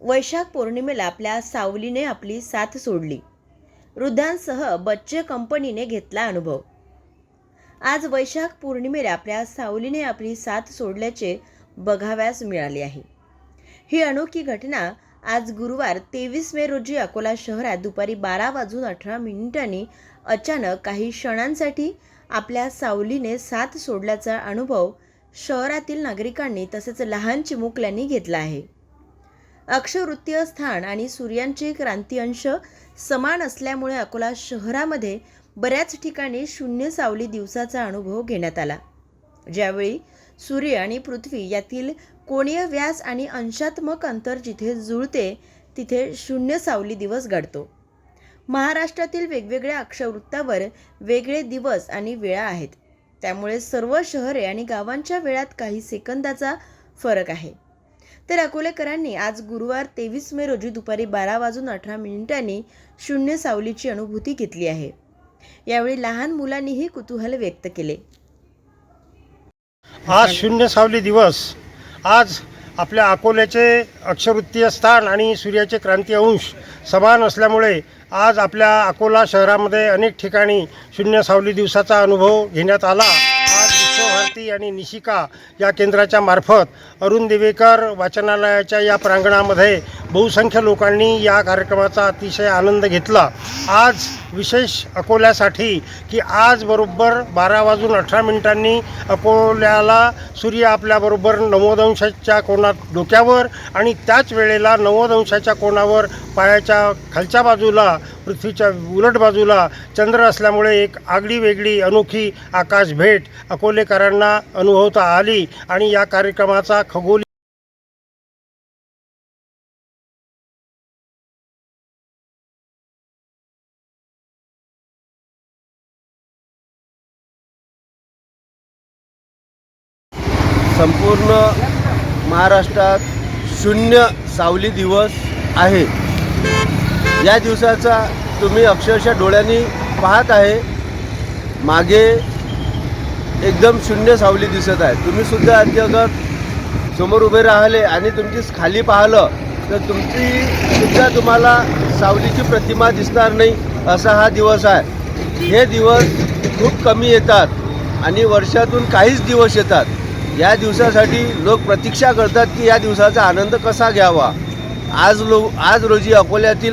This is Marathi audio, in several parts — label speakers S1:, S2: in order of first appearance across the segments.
S1: वैशाख पौर्णिमेला आपल्या सावलीने आपली साथ सोडली. वृद्धांसह बच्चे कंपनीने घेतला अनुभव. आज वैशाख पौर्णिमेला आपल्या सावलीने आपली साथ सोडल्याचे बघाव्यास मिळाले आहे. ही अनोखी घटना आज गुरुवार तेवीस मे रोजी अकोला शहरात दुपारी बारा वाजून अठरा मिनिटांनी अचानक काही क्षणांसाठी आपल्या सावलीने साथ सोडल्याचा अनुभव शहरातील नागरिकांनी तसेच लहान चिमुकल्यांनी घेतला आहे. अक्षवृत्तीय स्थान आणि सूर्यांचे क्रांती अंश समान असल्यामुळे अकोला शहरामध्ये बऱ्याच ठिकाणी शून्य सावली दिवसाचा अनुभव घेण्यात आला. ज्यावेळी सूर्य आणि पृथ्वी यातील कोणीय व्यास आणि अंशात्मक अंतर जिथे जुळते तिथे शून्य सावली दिवस घडतो. महाराष्ट्रातील वेगवेगळ्या अक्षवृत्तावर वेगळे दिवस आणि वेळा आहेत. त्यामुळे सर्व शहरे आणि गावांच्या वेळात काही सेकंदाचा फरक आहे. तर अकोलेकरांनी आज गुरुवार तेवीस मे रोजी दुपारी बारा वाजून अठरा मिनिटांनी शून्य सावलीची अनुभूती घेतली आहे. यावेळी लहान मुलांनीही कुतूहल व्यक्त केले.
S2: आज शून्य सावली दिवस. आज आपल्या अकोल्याचे अक्षवृत्तीय स्थान आणि सूर्याचे क्रांती अंश समान असल्यामुळे आज आपल्या अकोला शहरामध्ये अनेक ठिकाणी शून्य सावली दिवसाचा अनुभव घेण्यात आला. विश्वभारती आणि निशिका या केंद्राच्या मार्फत अरुण देवेकर वाचनालयाच्या या प्रांगणामध्ये बहुसंख्य लोकांनी या कार्यक्रमाचा अतिशय आनंद घेतला. आज विशेष अकोल्यासाठी की आज बरोबर बारा वाजून अठरा मिनिटांनी अकोल्याला सूर्य आपल्याबरोबर नव्वद अंशाच्या कोणात डोक्यावर आणि त्याच वेळेला नव्वद अंशाच्या कोणावर पायाच्या खालच्या बाजूला पृथ्वीच्या उलट बाजूला चंद्र असल्यामुळे एक आगळी वेगळी अनोखी आकाश भेट अकोलेकरांना अनुभवता आली आणि या कार्यक्रमाचा खगोली
S3: संपूर्ण महाराष्ट्रात शून्य सावली दिवस आहे. या दिवसाचा तुम्ही अक्षरशः डोळ्यांनी पाहत आहे. मागे एकदम शून्य सावली दिसत आहे. तुम्हीसुद्धा सुद्धा अगर समोर उभे राहिले आणि तुमची खाली पाहिलं तर तुमची सुद्धा तुम्हाला सावलीची प्रतिमा दिसणार नाही असा हा दिवस आहे. हे दिवस खूप कमी येतात आणि वर्षातून काहीच दिवस येतात. या दिवसासाठी लोक प्रतीक्षा करतात की या दिवसाचा आनंद कसा घ्यावा. आज लो आज रोजी अकोल्यातील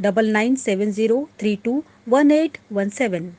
S4: 9970321817.